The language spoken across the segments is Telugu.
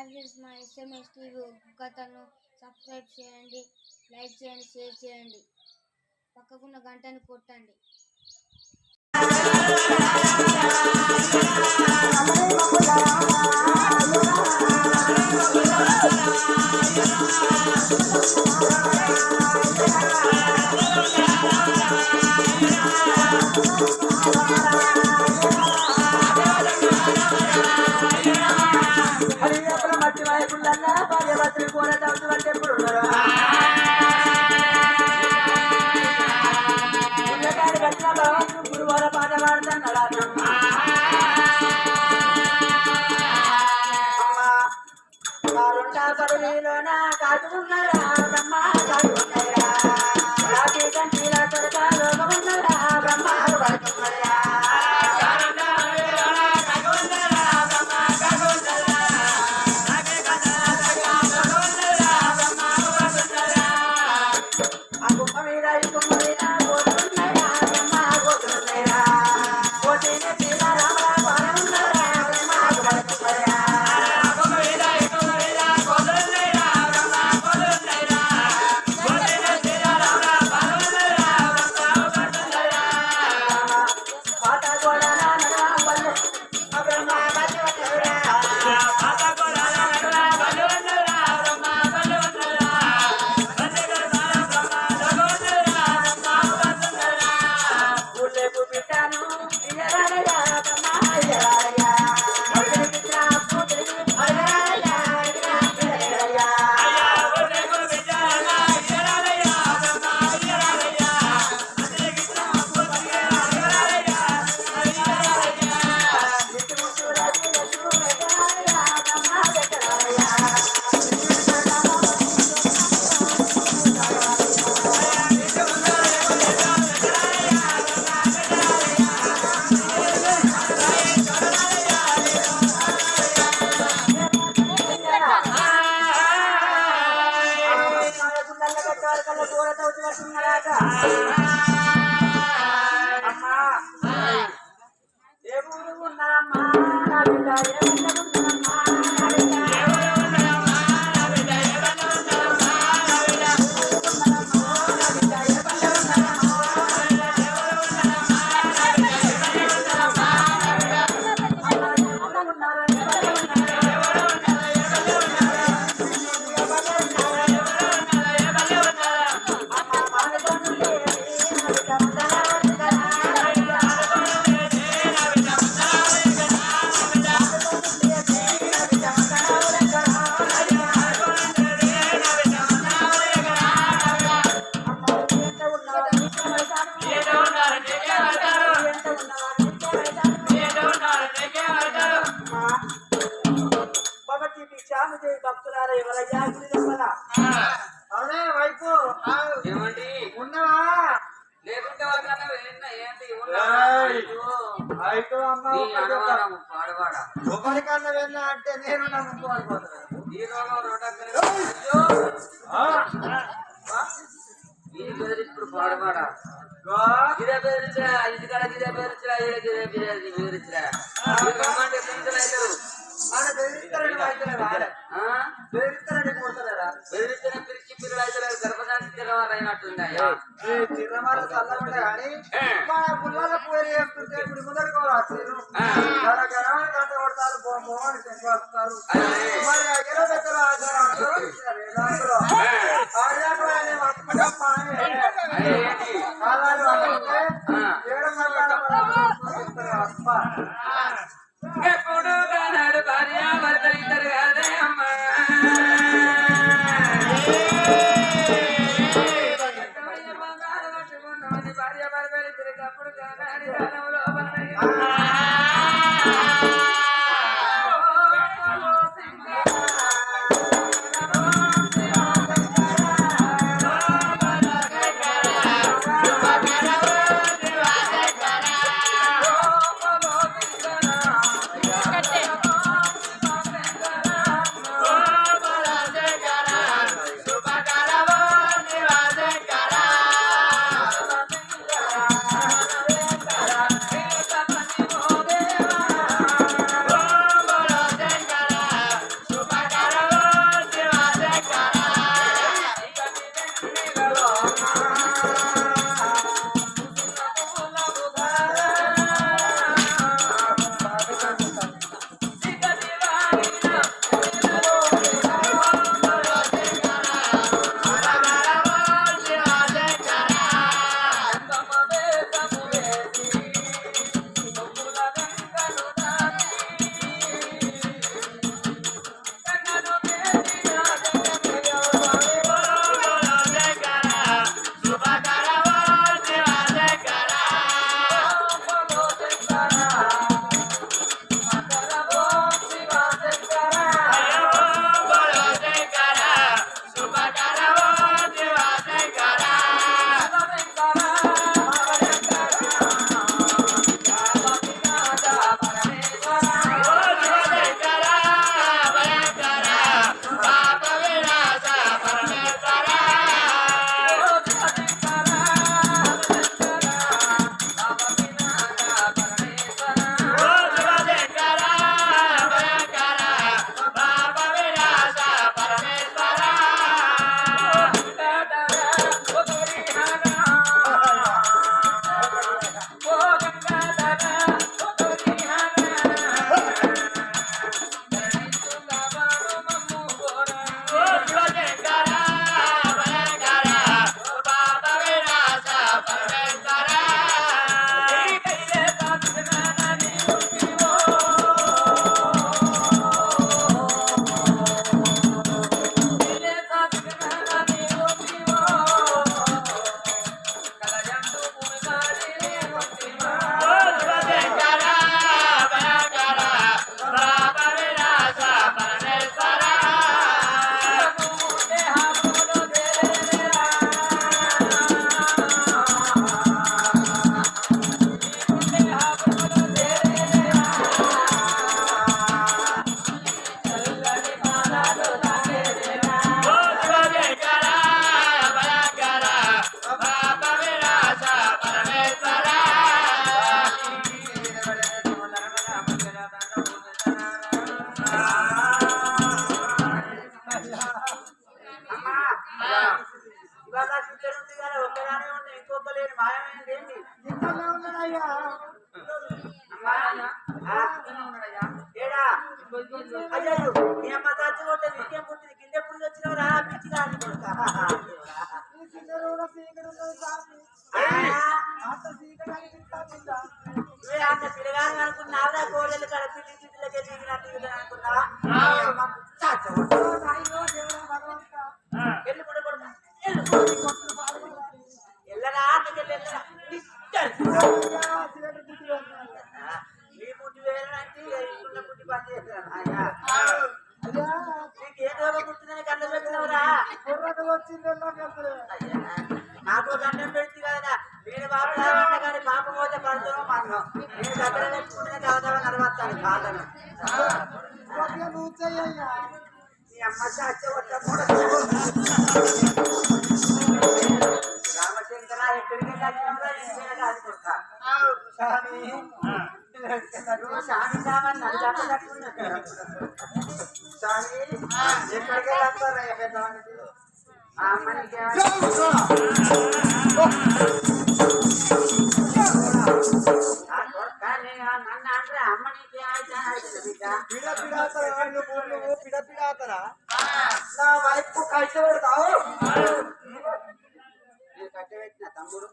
యావరేజ్ మా ఎస్ఎంఎస్ టీవీ కథను సబ్స్క్రైబ్ చేయండి లైక్ చేయండి షేర్ చేయండి పక్కకున్న గంటను కొట్టండి Thank you. భగవంతుడు గురువాల పాట పాడుతున్నాడు అమ్మ కారుంట పరిలోన కాటుకున్నారా? బెదిరించుడు పాడమాడ ఇదే బెదిరించా ఇంటికాడ ఇదే బెదిరించా ఇదే బెదిరించా బెదిరించలేరు బెదిరిస్తారని బెదిరిస్తారని కొడతారా బెదిరిస్తే పిలిచి పిల్లలు అయితే గర్భశాంతి అయినట్టుంది అయ్యా చిన్నమాల చల్లమంటే కానీ మన పుల్లల పూజలు చేస్తుంటే ఇప్పుడు ముందడుకో రాశారు గంట కొడతారు బొమ్మని దగ్గర ఆచారం అలాంటి అదే అమ్మ చచ్చి కొట్టేది? ఇంకేం పుట్టింది గిండెప్పుడు వచ్చినవరా పిచ్చి కానీ నాకు దండం పెడితే కదా. నేను బాబు కానీ పాప పోతే పడతాను మనం నేను దగ్గర పెట్టుకుంటే చదవదాం నడవస్తాను చెయ్యయ్యా. మీ అమ్మ మూడ రామచంద్ర ఎక్కడికి స్వామి, ఎక్కడికి వెళ్తారా ఈ పెద్దవానికి? ఆ అమ్మనికి ఏమైనా ఆ కొడుక నేను నన్ను అంటే అమ్మ నీకే అయితే బిడ్డ పిడ పిడాతరా నువ్వు నువ్వు పిడ పిడాతరా నా వైపు కైతే పెడతావు నేను కట్టబెట్టిన తమ్ముడు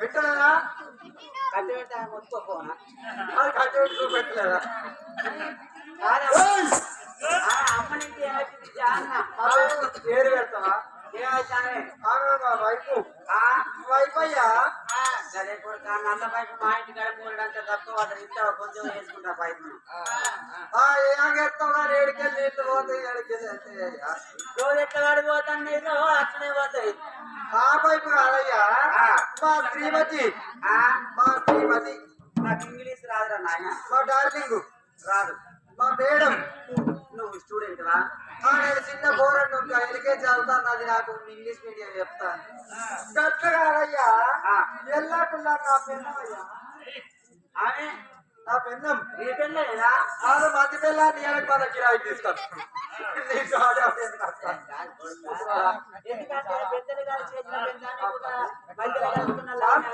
పెట్టలేదా కట్టబెట్ట మొత్తుకోపోనా అది కట్టే పెట్టుకో పెట్టలేదా పేరు పెడతావా? ఏమైతానే ఆమె మా వైపు. ఆ? వైపు అయ్యా? సరే కొడుక నల్ల పైపు మా ఇంటి కాడ కూరడంత తక్కువ అతను ఇంత కొంచెం వేసుకుంటా పైపు. ఆ ఏం చేస్తావా ఏడికెళ్ళి నీళ్ళు పోతాయి ఏడికెళ్ళి రోజు ఎట్లా పడిపోతాను నీళ్ళు అట్లనే పోతాయి. ఆ వైపు కాదయ్యా. మా శ్రీమతి. ఆ? మా శ్రీమతి. నాకు ఇంగ్లీష్ రాదురా నాయన. మా డార్లింగ్. రాదు. మా మేడం. నువ్వు స్టూడెంట్ వా నేను చిన్న ఉంటా ఎల్కేజీ చదువుతాను అది నాకు ఇంగ్లీష్ మీడియం చెప్తాను గట్ల కాదయ్యా ఆ. ఎల్లాకుల్లా నా పెన్నం అయ్యా ఆమె? నా పెన్నం. నీ పెళ్ళేదా ఆరు మంది పిల్లల్ని ఏళ్ళకి మన కిరాయి తీసుకొస్తాను ఎందుకంటే పెద్దలు గారు చేసిన పెళ్ళాన్ని